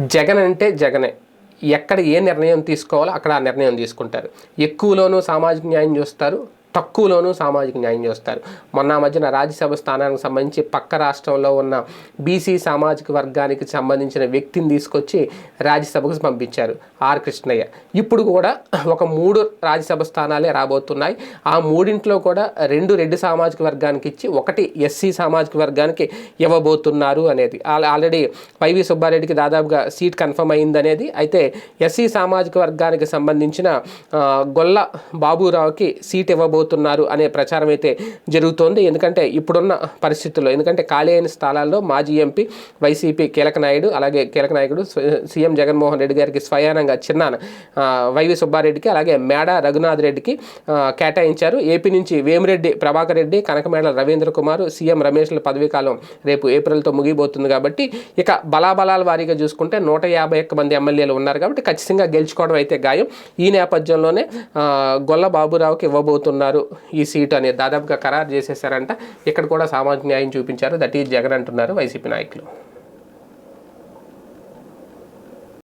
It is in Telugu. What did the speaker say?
జగన్ అంటే జగనే. ఎక్కడ ఏ నిర్ణయం తీసుకోవాలో అక్కడ ఆ నిర్ణయం తీసుకుంటారు. ఎక్కువలోనూ సామాజిక న్యాయం చూస్తారు. తక్కువలోనూ సామాజిక న్యాయం చేస్తారు. మొన్న మధ్యన రాజ్యసభ స్థానానికి సంబంధించి పక్క రాష్ట్రంలో ఉన్న బీసీ సామాజిక వర్గానికి సంబంధించిన వ్యక్తిని తీసుకొచ్చి రాజ్యసభకు పంపించారు ఆర్ కృష్ణయ్య. ఇప్పుడు కూడా ఒక మూడు రాజ్యసభ స్థానాలే రాబోతున్నాయి. ఆ మూడింట్లో కూడా రెండు రెడ్డి సామాజిక వర్గానికి ఇచ్చి ఒకటి ఎస్సీ సామాజిక వర్గానికి ఇవ్వబోతున్నారు అనేది. ఆల్రెడీ వైవి సుబ్బారెడ్డికి దాదాపుగా సీట్ కన్ఫర్మ్ అయింది అనేది. అయితే ఎస్సీ సామాజిక వర్గానికి సంబంధించిన గొల్ల బాబురావుకి సీట్ చేయబోతున్నారు అనే ప్రచారం అయితే జరుగుతోంది. ఎందుకంటే ఇప్పుడున్న పరిస్థితుల్లో ఎందుకంటే ఖాళీ అయిన స్థలాల్లో మాజీ ఎంపీ వైసీపీ కీలక నాయుడు అలాగే కీలక నాయకుడు సీఎం జగన్మోహన్ రెడ్డి గారికి స్వయానంగా చిన్నాన వైవి సుబ్బారెడ్డికి అలాగే మేడ రఘునాథ్ రెడ్డికి కేటాయించారు. ఏపీ నుంచి వేమిరెడ్డి ప్రభాకర్ రెడ్డి కనకమేడల రవీంద్ర కుమార్ సీఎం రమేష్ల పదవీ కాలం రేపు ఏప్రిల్తో ముగిపోతుంది కాబట్టి ఇక బలాబలాల వారీగా చూసుకుంటే నూట యాభై ఒక్క మంది ఎమ్మెల్యేలు ఉన్నారు కాబట్టి ఖచ్చితంగా గెలుచుకోవడం అయితే గాయం. ఈ నేపథ్యంలోనే గొల్ల బాబురావుకి ఇవ్వబోతున్నారు ఈ సీటు అనేది దాదాపుగా ఖరారు చేసేసారంట ఇక్కడ కూడా సామాజిక న్యాయం చూపించారు. దట్ ఈజ్ జగన్ అంటున్నారు వైసీపీ నాయకులు.